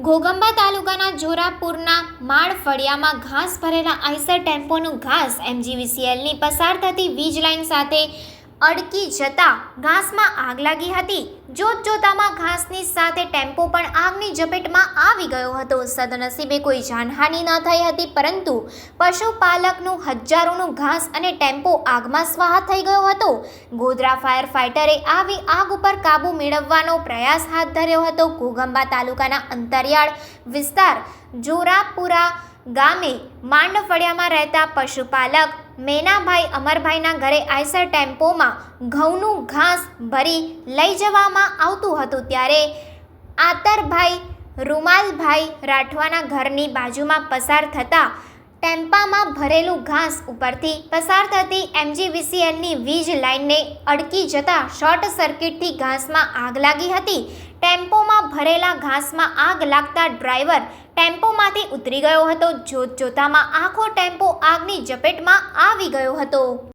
ઘોગંબા તાલુકાના જોરાપુરના માળ ફળિયામાં ઘાસ ભરેલા આઈસર ટેમ્પોનું ઘાસ એમજીવીસીએલની પસાર થતી વીજ લાઇન સાથે અડકી જતા ઘાસમાં આગ લાગી હતી. જોત જોતામાં ઘાસની સાથે ટેમ્પો પણ આગની ઝપેટમાં આવી ગયો હતો. સદનસીબે કોઈ જાનહાનિ ન થઈ હતી, પરંતુ પશુપાલકનું હજારોનું ઘાસ અને ટેમ્પો આગમાં સ્વાહા થઈ ગયો હતો. ગોધરા ફાયર ફાઇટરે આવી આગ ઉપર કાબૂ મેળવવાનો પ્રયાસ હાથ ધર્યો હતો. ઘોગંબા તાલુકાના અંતરિયાળ વિસ્તાર જોરાપુરા ગામે માંડફળિયામાં રહેતા પશુપાલક મેનાભાઈ અમરભાઈના ઘરે આઈસર ટેમ્પોમાં ઘઉંનું ઘાસ ભરી લઈ જવામાં આવતું હતું ત્યારે આતરભાઈ, રૂમાલભાઈ રાઠવાના ઘરની બાજુમાં પસાર થતા ટેમ્પામાં ભરેલું ઘાસ ઉપરથી પસાર થતી એમજીવીસીએલની વીજ લાઇનને અડકી જતા શોર્ટ સર્કિટથી ઘાસમાં આગ લાગી હતી. ટેમ્પોમાં ભરેલા ઘાસમાં આગ લાગતા ડ્રાઈવર ટેમ્પોમાંથી ઉતરી ગયો હતો. જોત જોતામાં આખો ટેમ્પો આગની ઝપેટમાં આવી ગયો હતો.